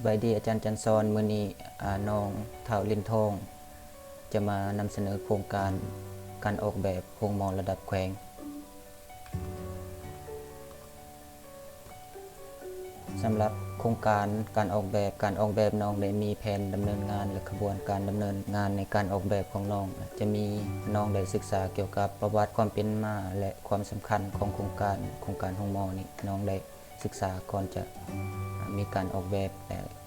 สบายดีอาจารย์จันทร์ซอนมือนีอน้องเท่าลินทอง จะมานำเสนอโครงการการออกแบบโรงมอระดับแขวงสำหรับโครงการการออกแบบการออกแบบน้องได้มีแผนดำเนินงานและขบวนการดำเนินงานในการออกแบบของน้อง จะมีน้องได้ศึกษาเกี่ยวกับประวัติความเป็นมาและความสำคัญของโครงการโครงการโรงมอนี้น้องได้ ศึกษาก่อนจะมีการออกแบบ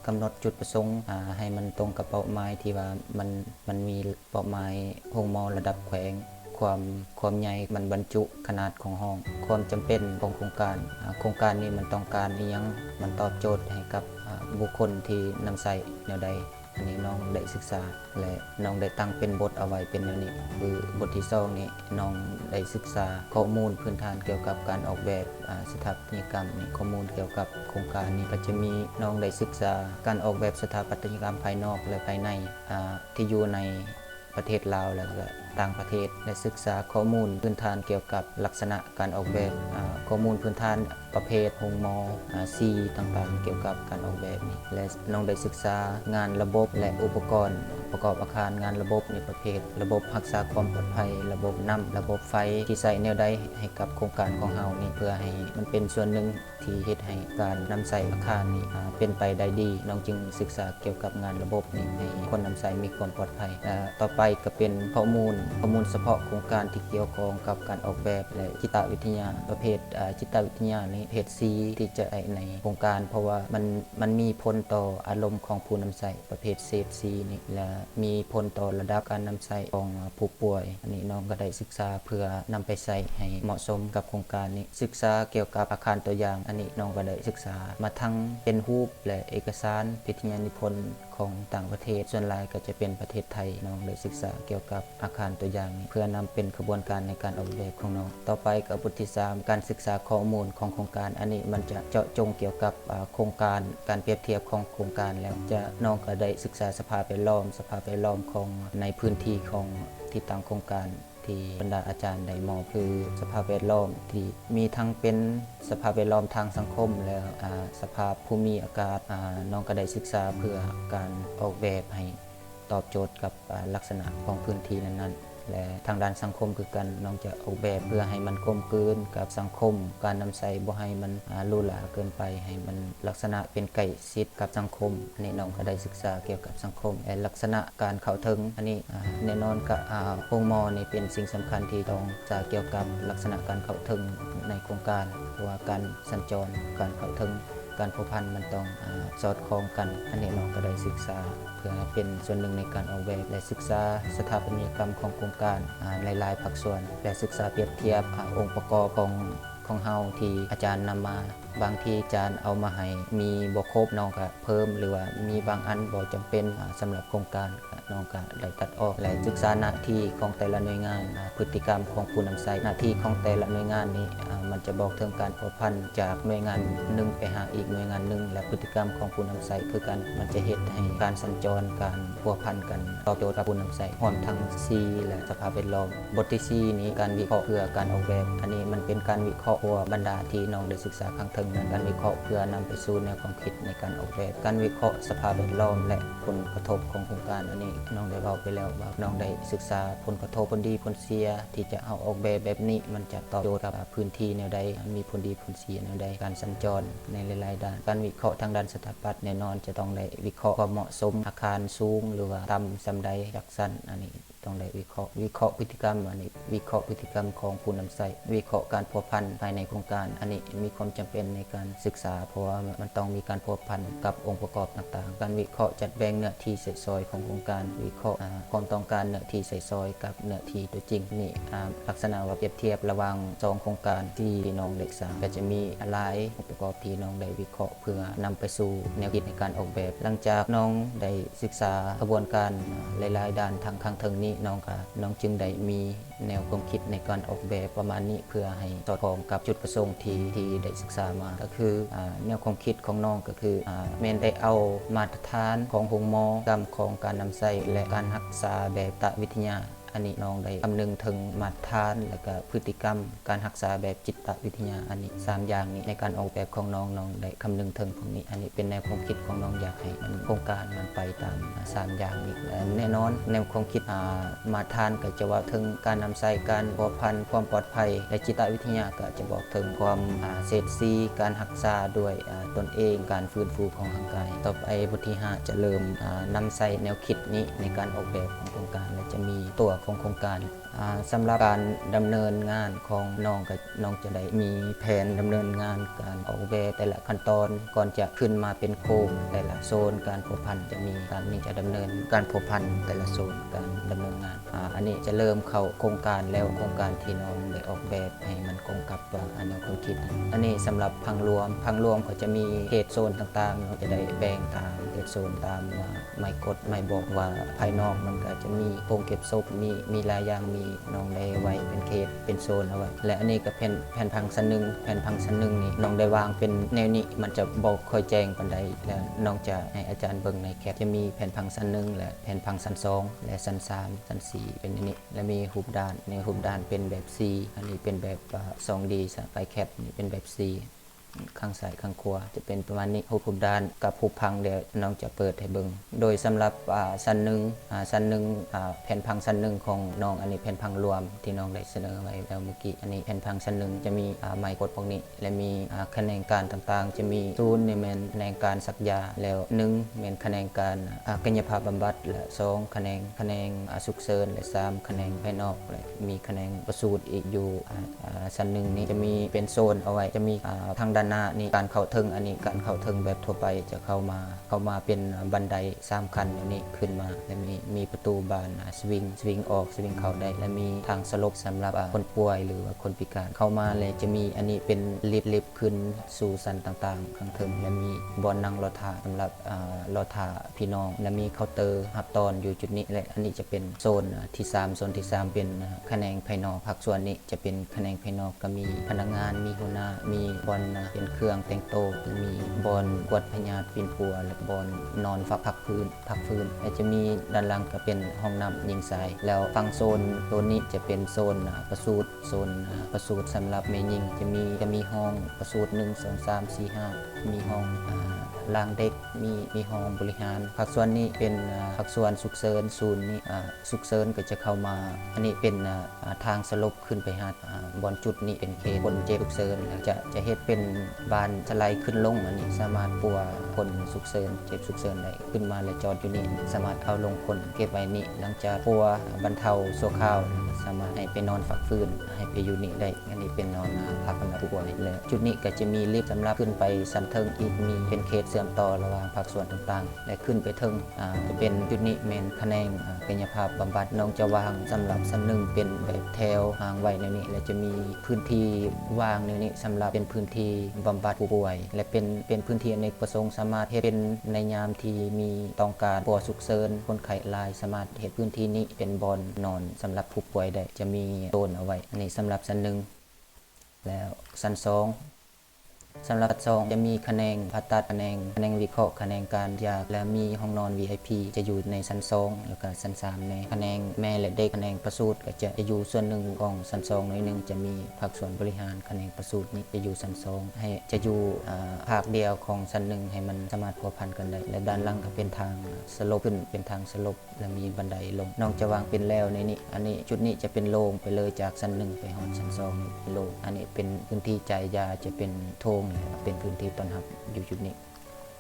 กำหนดจุดประสงค์ให้มันตรงกับเป้าหมายที่ว่ามันมันมีเป้าหมายห้องมอระดับแขวง ความความใหญ่มันบรรจุขนาดของห้อง ความจำเป็นของโครงการ โครงการนี้มันต้องการอหยังมันตอบโจทย์ให้กับบุคคลที่นำใส่แนวใด อันนี้น้องได้ศึกษาและน้องได้ตั้งเป็นบทเอาไว้เป็นแนวนี้คือบทที่สองนี้น้องได้ศึกษาข้อมูลพื้นฐานเกี่ยวกับการออกแบบสถาปัตยกรรมนี่ข้อมูลเกี่ยวกับโครงการนี้ก็จะมีน้องได้ศึกษาการออกแบบสถาปัตยกรรมภายนอกและภายในที่อยู่ในประเทศลาวและก็ต่างประเทศและศึกษาข้อมูลพื้นฐานเกี่ยวกับลักษณะการออกแบบข้อมูลพื้นฐาน ประเภทโรงมอซีต่างๆ เกี่ยวกับการออกแบบนี้และน้องได้ศึกษางานระบบและอุปกรณ์ ประกอบอาคารงานระบบในประเภท ระบบรักษาความปลอดภัย ระบบน้ำระบบไฟที่ใส่แนวใดให้กับโครงการของเฮานี่เพื่อให้มันเป็นส่วนหนึ่งที่เฮ็ดให้การนำใส่อาคารนี่เป็นไปได้ดี น้องจึงศึกษาเกี่ยวกับงานระบบนี่ให้คนนำใส่มีความปลอดภัยต่อไปก็เป็นข้อมูลข้อมูลเฉพาะโครงการที่เกี่ยวข้องกับการออกแบบและจิตวิทยาประเภทจิตวิทยานี่เพจ C ที่จะใช้ในโครงการ เพราะว่ามันมันมีผลต่ออารมณ์ของผู้นำใส่ประเภทเศษ C นี่และมีผลต่อระดับการนำใส่ของผู้ป่วย อันนี้น้องก็ได้ศึกษาเพื่อนำไปใส่ให้เหมาะสมกับโครงการนี้ ศึกษาเกี่ยวกับอาคารตัวอย่าง อันนี้น้องก็ได้ศึกษามาทั้งเป็นรูปและเอกสารพิทยานิพนธ์ ของต่างประเทศ ส่วนหลายก็จะเป็นประเทศไทยน้องได้ศึกษาเกี่ยวกับอาคารตัวอย่างนี้เพื่อนำเป็นกระบวนการในการออกแบบของน้อง ต่อไปกับบทที่สามการศึกษาข้อมูลของโครงการ อันนี้มันจะเจาะจงเกี่ยวกับโครงการการเปรียบเทียบของโครงการแล้วจะน้องก็ได้ศึกษาสภาพแวดล้อม สภาพแวดล้อมของในพื้นที่ของที่ตั้งโครงการ ที่บรรดาอาจารย์ได้มองคือสภาพแวดล้อมที่มีทั้งเป็นสภาพแวดล้อมทางสังคม แล้วสภาพภูมิอากาศน้องก็ได้ศึกษาเพื่อการออกแบบให้ตอบโจทย์กับลักษณะของพื้นที่นั้นๆ และทางด้านสังคมคือกันน้องจะออกแบบเพื่อให้มันกลมกลืนกับสังคม การนำใส่บ่ให้มันอ่าหรูหราเกินไป ให้มันลักษณะเป็นไก่ชิดกับสังคมอันนี้น้องก็ได้ศึกษาเกี่ยวกับสังคมและลักษณะการเข้าถึงอันนี้แน่นอนกับอ่าโรงมอนี่เป็นสิ่งสำคัญที่ต้องศึกษาเกี่ยวกับลักษณะการเข้าถึงในโครงการเพราะว่าการสัญจรการเข้าถึง การผูกพันมันต้องอสอดคล้องกัน อันนี้น้องก็ได้ศึกษา เพื่อเป็นส่วนหนึ่งในการออกแบบและศึกษาสถาปัตยกรรมของโครงการหลายๆภาคส่วน และศึกษาเปรียบเทียบอองค์ประกอบของของเฮาที่อาจารย์นำมาบางทีอาจารย์เอามาให้มีบ่ครบน้องก็เพิ่ม หรือว่ามีบางอันบ่จำเป็นอ่าสำหรับโครงการ น้องก็ได้ตัดออกและศึกษาหน้าที่ของแต่ละหน่วยงาน พฤติกรรมของผู้นำใช้หน้าที่ของแต่ละหน่วยงานนี้มันจะบอกถึงการพัวพันจากหน่วยงานหนึ่งไปหาอีกหน่วยงานหนึ่งและพฤติกรรมของผู้นำใช้คือกันมันจะเฮ็ดให้การสัญจรการพัวพันกันตอบโจทย์กับผู้นำใช้พร้อมทั้ง C และสภาพแวดล้อมบทที่ 4 นี้การวิเคราะห์เพื่อการออกแบบ อันนี้มันเป็นการวิเคราะห์หัวบรรดาที่น้องได้ศึกษาข้งถึงนั้นการวิเคราะห์เพื่อนำไปสู่แนวความคิดในการออกแบบ การวิเคราะห์สภาพแวดล้อมและผลกระทบของโครงการอันนี้น้องได้เล่าไปแล้วว่าน้องได้ศึกษาผลกระทบผลดีผลเสีย ที่จะเอาออกแบบแบบนี้ มันจะตอบโจทย์กับพื้นที่แนวใดมีผลดีผลเสียแนวใดการสัญจรในหลายๆด้าน การวิเคราะห์ทางด้านสถาปัตย์แน่นอนจะต้องได้วิเคราะห์ความเหมาะสมอาคารสูง หรือว่าต่ำสำใดจักสั้นอันนี้ ต้องได้วิเคราะห์วิเคราะห์พฤติกรรมอันนี้วิเคราะห์พฤติกรรมของผู้นำใช้วิเคราะห์การพัวพันภายในโครงการ อันนี้มีความจำเป็นในการศึกษา เพราะว่ามันต้องมีการพัวพันกับองค์ประกอบต่างๆ การวิเคราะห์จัดแบ่งเนื้อที่ใส่ซอยของโครงการวิเคราะห์ความต้องการเนื้อที่ใส่ซอยกับเนื้อที่ตัวจริงนี่ลักษณะว่าเปรียบเทียบระหว่างสองโครงการที่น้องได้ศึกษาก็จะมีหลายองค์ประกอบที่น้องได้วิเคราะห์เพื่อนำไปสู่แนวคิดในการออกแบบ หลังจากน้องได้ศึกษากระบวนการหลายๆด้านทางข้างเทิงนี้น้องก็น้องจึงได้มีแนวความคิดในการออกแบบประมาณนี้เพื่อให้สอดคล้องกับจุดประสงค์ที่ที่ได้ศึกษามา ก็คืออแนวความคิดของน้องก็คืออแมนได้เอามาตรฐานของหงมอกรรมของการนำใส่และการรักษาแบบตะวิทยา อันนี้น้องได้คำนึงถึงมาตรฐานแล้วก็พฤติกรรม การรักษาแบบจิตวิทยาอันนี้สามอย่างนี้ในการออกแบบของน้องน้องได้คำนึงถึงพวกนี้ อันนี้เป็นแนวความคิดของน้องอยากให้มันโครงการมันไปตามสามอย่างนี้และแน่นอนแนวความคิดอ่ามาตรฐานก็จะว่าถึงการนำใส่การพัวพันความปลอดภัย และจิตวิทยาก็จะบอกถึงความเศรษฐซีการรักษาด้วยตนเองการฟื้นฟูของร่างกาย ต่อไปบทที่ 5 จะเริ่มอ่านำใส่แนวคิดนี้ในการออกแบบของโครงการและจะมีตัวของโครงการสำหรับการดำเนินงานของน้องก็น้องจะได้มีแผนดำเนินงานการออกแบบแต่ละขั้นตอนก่อนจะขึ้นมาเป็นโครงแต่ละโซน การผูกพันจะมีการนี้จะดำเนินการผูกพันแต่ละโซนการดำเนินงานอ,อันนี้จะเริ่มเข้าโครงการแล้วโครงการที่น้องได้ออกแบบให้มันกงกับอันแนวความคิด อันนี้สำหรับพังรวมพังรวมก็จะมีเขตโซนต่างๆเราจะได้แบ่งตามเขตโซนตามว่าไม่กดไม่บอกว่าภายนอกมันก็จะมีโครงเก็บศพมีมีลายยางมีน้องได้ไว้เป็นเขตเป็นโซนเอาไว้และอันนี้ก็เป็นแผ่นพังสันหนึงแผ่นพังสันหนึงนี่น้องได้วางเป็นแนวนี้มันจะบอกค่อยแจ้งปันใดแล้วน้องจะให้อาจารย์เบิ่งในแคปจะมีแผ่นพังสันหนึงและแผ่นพังสันสองและสันสามสันสี่เป็นอันนี้ และมีหุบด้านในหุบด้านเป็นแบบ C อันนี้เป็นแบบอ่า 2D สไปแคปนี่เป็นแบบ C ข้างซ้ายข้างขวาจะเป็นประมาณนี้หุบหุบด้านกับหุบพังเดี๋ยวน้องจะเปิดให้เบิงโดยสำหรับอ่าสันหนึ่งอ่าสันหนึ่งอ่าแผ่นพังสันหนึ่งของน้องอันนี้แผ่นพังรวมที่น้องได้เสนอไว้แล้วเมื่อกี้อันนี้แผ่นพังสันหนึ่งจะมีอ่าไมค์กดพวกนี้ และมีอ่าคะแนนการต่างๆ จะมีศูนย์นี่แมนคะแนนการสักยาแล้วหนึ่งแมนคะแนนการอ่ากายภาพบำบัดและสองคะแนนคะแนนอสุกเสริญและสามคะแนนภายนอกและมีคะแนนประสูติอีกอยู่อ่าสันหนึ่งนี้จะมีเป็นโซนเอาไว้จะมีอ่าทางด้านหน้านี่การเข้าถึงอันนี้การเข้าถึงแบบทั่วไปจะเข้ามาเข้ามาเป็นบันไดสามขั้นอันนี้ขึ้นมาและมีมีประตูบานสวิงสวิงออกสวิงเข้าได้และมีทางสลบสำหรับคนป่วยหรือว่าคนพิการเข้ามาเลยจะมีอันนี้เป็นลิฟต์ลิฟต์ขึ้นสู่สันต่างๆข้างถึงและมีบอนนั่งรถถาสำหรับอ่ารถถาพี่น้องและมีเคาน์เตอร์หับตอนอยู่จุดนี้และอันนี้จะเป็นโซนที่สามโซนที่สามเป็นคะแนนภายนอกภาคส่วนนี้จะเป็นคะแนนภายนอกก็มีพนักงานมีหัวหน้ามีบอลเป็นเครื่องแต่งโตจะมีบอลกวดพญาตปินปัว และบอลนอนฝักพักพื้นพักพื้นและจะมีด้านล่างก็เป็นห้องน้ำยิงทราย แล้วฟังโซนโซนนี้จะเป็นโซนอ่าประสูตโซนอ่าประสูตสำหรับเมยิงจะมีจะมีห้องประสูติหนึ่งสองสามสี่ห้ามีห้อง ล่างเด็กมีมีห้องบริหารภาคส่วนนี้เป็นภาคส่วนสุกเสริญศูนย์นี้อ่สุกเสริญก็จะเข้ามา อันนี้เป็นทางสลบขึ้นไปหาบอนจุดนี้เป็นเขตคนเจ็บสุกเสริญจะจะเฮ็ดเป็นบานสไลด์ขึ้นลงอันนี้สามารถปัวคนสุกเสริญเจ็บสุกเสริญได้ขึ้นมาและจอดอยู่นี่สามารถเอาลงคนเก็บไว้นี่หลังจากปัวบรรเทาโซวคราว สามารถให้ไปนอนฝักฟื้น ให้ไปอยู่นี่ได้ อันนี้เป็นนอนพักสำหรับผู้ป่วยเลย จุดนี้ก็จะมีลิฟต์สำหรับขึ้นไปสันเทิงอีกมีเป็นเขตเสื่อมต่อระหว่างภาคส่วนต่างๆ และขึ้นไปเทิงอ่าจะเป็นจุดนี้เมนคะแนนอ่ากายภาพบำบัดน้องจะวางสำหรับสันหนึ่งเป็นแบบแถวห่างไว้ในนี้ และจะมีพื้นที่วางในนี้สำหรับเป็นพื้นที่บำบัดผู้ป่วย และเป็นเป็นพื้นที่อเนกประสงค์สามารถเป็นในยามที่มีต้องการปัวสุกเสริญคนไข้ลายสามารถเฮ็ดพื้นที่นี้เป็นบอนนอนสำหรับผู้ป่วยได้จะมีโซนเอาไว้ อันนี้สำหรับสันหนึ่งแล้วสันสองสำหรับสองจะมีคะแนนผ่าตัดคะแนนคะแนนวิเคราะห์คะแนนการยาและมีห้องนอน VIP จะอยู่ในสันสองแล้วก็สันสามในคะแนนแม่และเด็กคะแนนประสูติก็จะอยู่ส่วนหนึ่งของสันสองหน่อยหนึ่งจะมีภาคส่วนบริหารคะแนนประสูตินี้จะอยู่สันสองให้จะอยู่ภาคเดียวของสันหนึ่งให้มันสามารถพัวพันกันได้และด้านล่างก็เป็นทางสลบขึ้นเป็นทางสลบ และมีบันไดลงน้องจะวางเป็นแล้วในนี้อันนี้ชุดนี้จะเป็นโล่งไปเลยจากสันหนึ่งไปหอดสันสองเป็นโล่งอันนี้เป็นพื้นที่จ่ายยาจะเป็นโทงเป็นพื้นที่ต้อนรับอยู่จุดนี้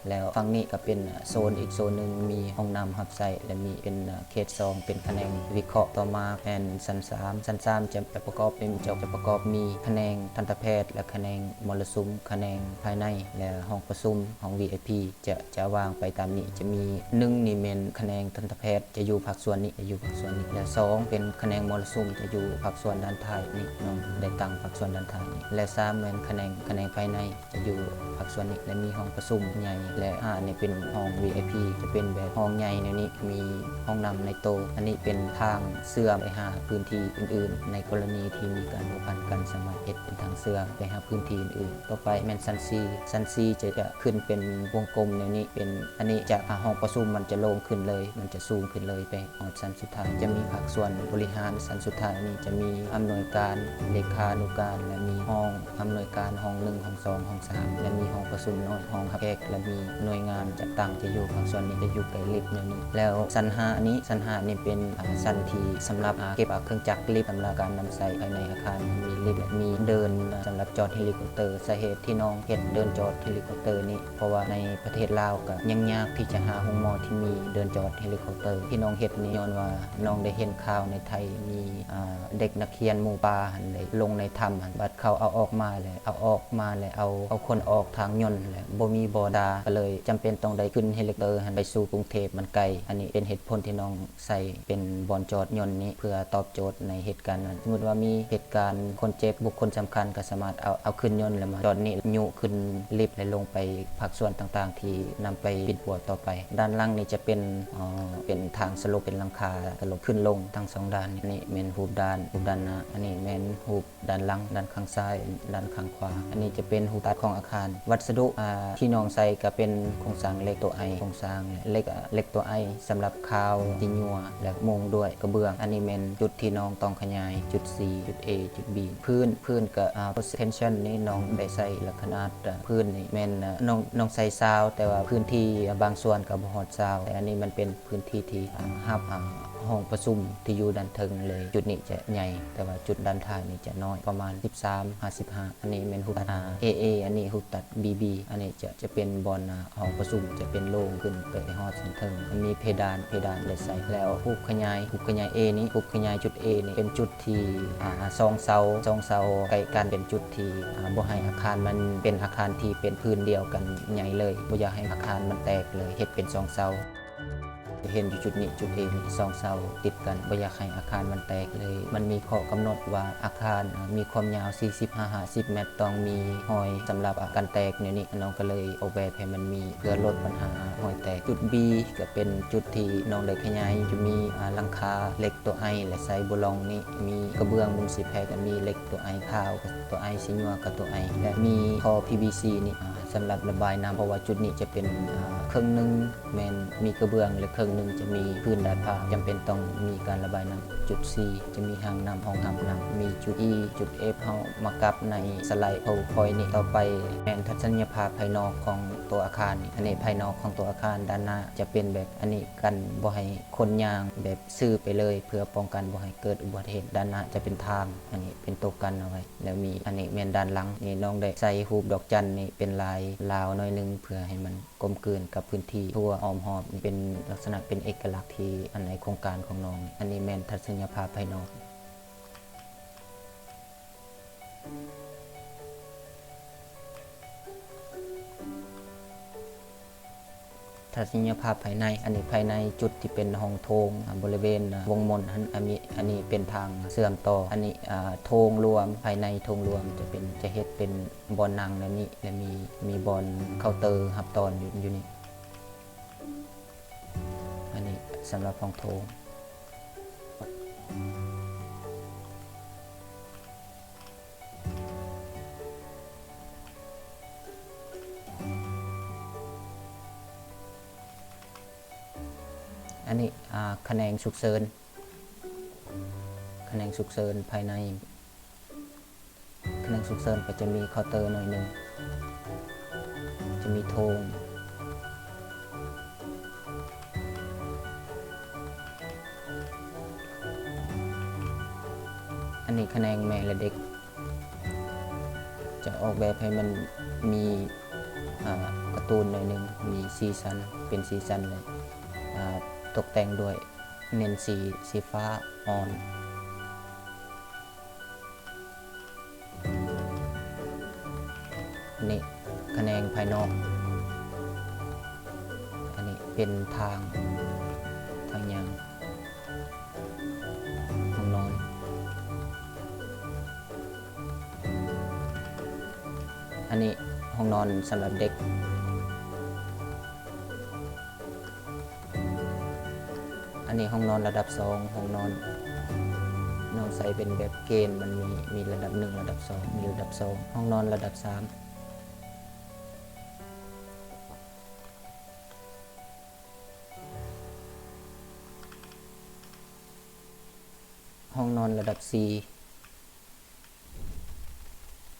แล้วฝั่งนี้ก็เป็นโซนอีกโซนหนึ่งมีห้องน้ำหับใส่และมีเป็นเขตซองเป็นคะแนนวิเคราะห์ต่อมาแผนสันสามสันสามจะประกอบเป็นจะจะประกอบมีคะแนนทันตแพทย์ และคะแนนมลสุมคะแนนภายในและห้องประชุมห้อง VIP จะจะวางไปตามนี้จะมีหนึ่งนี่เมนคะแนนทันตแพทย์ จะอยู่ภาคส่วนนี้จะอยู่ภาคส่วนนี้และสองเป็นคะแนนมลสุมจะอยู่ภาคส่วนด้านท้ายนี่น้องได้ตั้งภาคส่วนด้านท้ายนี่และสามเป็นคะแนนคะแนนภายในจะอยู่ภาคส่วนนี้และมีห้องประชุมใหญ่และห้านี่เป็นห้อง VIP จะเป็นแบบห้องใหญ่ในนี้มีห้องนำในโต อันนี้เป็นทางเสื่อมไปหาพื้นที่อื่น ๆ ในกรณีที่มีการผูกพันกันสมารเฮ็ดเป็นทางเสื่อมไปหาพื้นที่อื่นๆต่อไปแมนซันซีซันซีจะจะขึ้นเป็นวงกลมในนี้เป็นอันนี้จาห้องประชุมมันจะโล่งขึ้นเลย มันจะสูงขึ้นเลยไปหอดสันสุดท้ายจะมีภาคส่วนบริหารสันสุดท้ายนี้จะมีอำนวยการเลขานุการและมีห้องอำนวยการห้องหนึ่งห้องสองห้องสามและมีห้องประชุมน้อยห้องรับแขกและมีหน่วยงานจัดตั้งจะอยู่ภาคส่วนนี้จะอยู่ใกล้ลิฟต์ในนี้ แล้วสันหานี้สันหานี่เป็นสันที่สำหรับเก็บเครื่องจักรลิฟต์สำหรับการนำใส่ภายในอาคารมีลิฟต์มีเดินสำหรับจอดเฮลิคอปเตอร์สาเหตุที่น้องเฮ็ดเดินจอดเฮลิคอปเตอร์นี้เพราะว่าในประเทศลาวก็ยังยากที่จะหาห้องหมอที่มีเดินจอดเฮลิคอปเตอร์ที่น้องเฮ็ดนี่ย้อนว่าน้องได้เห็นข่าวในไทยมีเด็กนักเรียนหมู่ป่าหันได้ลงในถ้ำหันบัด เขาเอาออกมาเลยเอาออกมาเลยเอาเอาคนออกทางยนต์แหละบ่มีบอดาก็เลยจำเป็นต้องได้ขึ้นเฮลิคอปเตอร์หันไปสู่กรุงเทพมันไกลอันนี้เป็นเหตุผลที่น้องใส่เป็นบอนจอดยนต์นี้เพื่อตอบโจทย์ในเหตุการณ์นั้นสมมติว่ามีเหตุการณ์คนเจ็บบุคคลสำคัญก็สามารถเอาเอาขึ้นยนต์แล้วมาจอดนี่ยุขึ้นลิฟต์และลงไปภาคส่วนต่างๆ ที่นำไปปิดบัวต่อไป ด้านล่างนี่จะเป็นอ่าเป็นทางสโลปเป็นลังคาสโลปขึ้นลงทั้งสองด้านนี่นี่เมนฮูบด้านฮูบด้านหน้าอันนี้เมนฮูบด้านหลังด้านข้างซ้ายด้านข้างขวา อันนี้จะเป็นฮูตัดของอาคาร วัสดุที่นองใส่ก็เป็นโครงสร้างเหล็กตัวไอโครงสร้างเหล็กเหล็กตัวไอสำหรับคาวที่ยัวและมุงด้วยกระเบื้อง อันนี้เมนจุดที่น้องต้องขยายจุด C จุด A จุด B พื้นพื้นก็อ่า tension นี่น้องได้ใส่ละขนาดพื้นนี่แมนอ่าน้องน้องใส่ซาว แต่ว่าพื้นที่บางส่วนก็บ่ฮอดซาวแต่อันนี้มันเป็นพื้นที่ที่อ่าฮับ ห้องประชุมที่อยู่ด้านเทิงเลย จุดนี้จะใหญ่ แต่ว่าจุดด้านท้ายนี่จะน้อยประมาณ 13 55 อันนี้เป็นหุบตัด AA อันนี้หุบตัด BB อันนี้จะจะเป็นบอลห้องประชุมจะเป็นโล่งขึ้นไปฮอดสันเทิงมันมีเพดานเพดานได้ใส่แล้วหุบขยายหุบขยาย A นี้หุบขยายจุด A นี่เป็นจุดที่ซองเสาซองเสาใกล้กันเป็นจุดที่บ่ให้อาคารมันเป็นอาคารที่เป็นพื้นเดียวกันใหญ่เลยบ่อยากให้อาคารมันแตกเลยเฮ็ดเป็นซองเสา เห็นอยู่จุดนี้จุดเอมีสองเสาติดกันบ่อยากให้อาคารมันแตกเลย มันมีข้อกำหนดว่าอาคารมีความยาว 40-50 เมตรต้องมีหอยสำหรับอาการแตกเนี่ยนี่น้องก็เลยออกแบบให้มันมีเพื่อลดปัญหาหอยแตกจุด B ก็เป็นจุดที่น้องได้ขยายจะมีหลังคาเหล็กตัวไอและไซบุลองนี่มีกระเบื้องมุงสีแพรก็มีเหล็กตัวไอขาวกับตัวไอสีนัวกับตัวไอและมีท่อ PVC นี่ อ่าสำหรับระบายน้ำเพราะว่าจุดนี้จะเป็นอ่าครึ่องหนึงแมนมีกระเบื้องและครึ่องหนึงจะมีพื้นดาดฟ้าจำเป็นต้องมีการระบายน้ำจุด C จะมีห้างน้ำห้องอาบน้ำมีจุด E จุด F เฮามากับในสไลด์โพพอยนี่ต่อไปแมนทัศนียภาพภายนอกของตัวอาคารอันนี้ภายนอกของตัวอาคารด้านหน้าจะเป็นแบบอันนี้กันบ่ให้คนยางแบบซื้อไปเลย เพื่อป้องกันบ่ให้เกิดอุบัติเหตุด้านหน้าจะเป็นทาง อันนี้เป็นตัวกันเอาไว้แล้วมีอันนี้แมนด้านหลังนี่น้องได้ใส่ฮูบดอกจันนี่เป็นลายลาวน้อยนึงเพื่อให้มันกลมกลืนกับพื้นที่ทั่วอ้อมหอบเป็นลักษณะเป็นเอกลักษณ์ที่อันในโครงการของน้อง อันนี้แมนทัศนียภาพภายนอก ทัศนียภาพภายใน อันนี้ภายในจุดที่เป็นห้องโถงบริเวณวงมนอันอันนี้อันนี้เป็นทางเสื่อมต่อ อันนี้อ่าโถงรวมภายในโถงรวมจะเป็นจะเฮ็ดเป็นบอลนังและนี่และมีมีบอลเคาน์เตอร์หับตอนอยู่อยู่นี่ อันนี้สำหรับห้องโถง นนี้อ่าแขนงฉุกเฉินคะแขนงฉุกเฉินภายในคะแขนงฉุกเฉินก็จะมีเคาน์เตอร์หน่อยหนึ่งจะมีโทงอันนี้คะแขนแม่และเด็ก จะออกแบบให้มันมีการ์ตูนหน่อยหนึ่งมีซีซันเป็นซีซันเลย ตกแต่งด้วยเน้นสีสีฟ้าอ่อนอันนี้คะแนนภายนอก อันนี้เป็นทางทางยางห้องนอนอันนี้ห้องนอนสำหรับเด็ก อันนี้ห้องนอนระดับสองห้องนอนนองใส่เป็นแบบเกณฑ์มันมีมีระดับหนึ่งระดับสองมีระดับสองห้องนอนระดับสามห้องนอนระดับสี่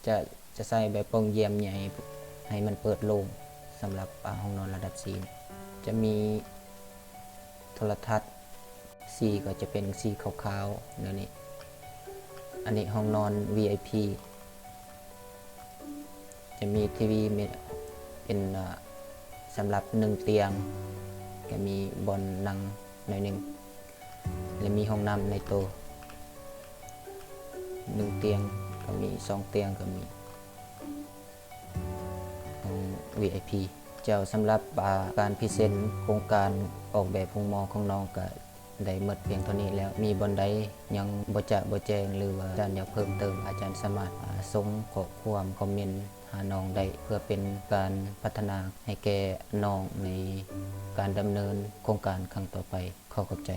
จะจะใส่แบบโปร่งเยี่ยมใหญ่ให้มันเปิดโล่งสำหรับห้องนอนระดับสี่จะมีโทรทัศน์ สีก็จะเป็นสีขาวๆเดี๋ยนี้อันนี้ห้องนอน VIP จะมีทีวีเป็นสำหรับหนึ่งเตียง ก็มีบอลนั่งหน่อยหนึ่งและมีห้องน้ำในโตะหนึ่งเตียงก็มีสองเตียงก็มีห้อง VIP เจ้าสำหรับาการพรีเซนต์โครงการออกแบบโรงมอของน้องก็ ได้หมดเพียงเท่านี้แล้วมีบนใดยังบ่จะบแจงหรือว่าอาจารย์อยากเพิ่มเติมอาจารย์สามารถอ่าส่งขอความคอมเมนต์หาน้องได้เพื่อเป็นการพัฒนาให้แก่น้องในการดำเนินโครงการครั้งต่อไปขอขอบใจ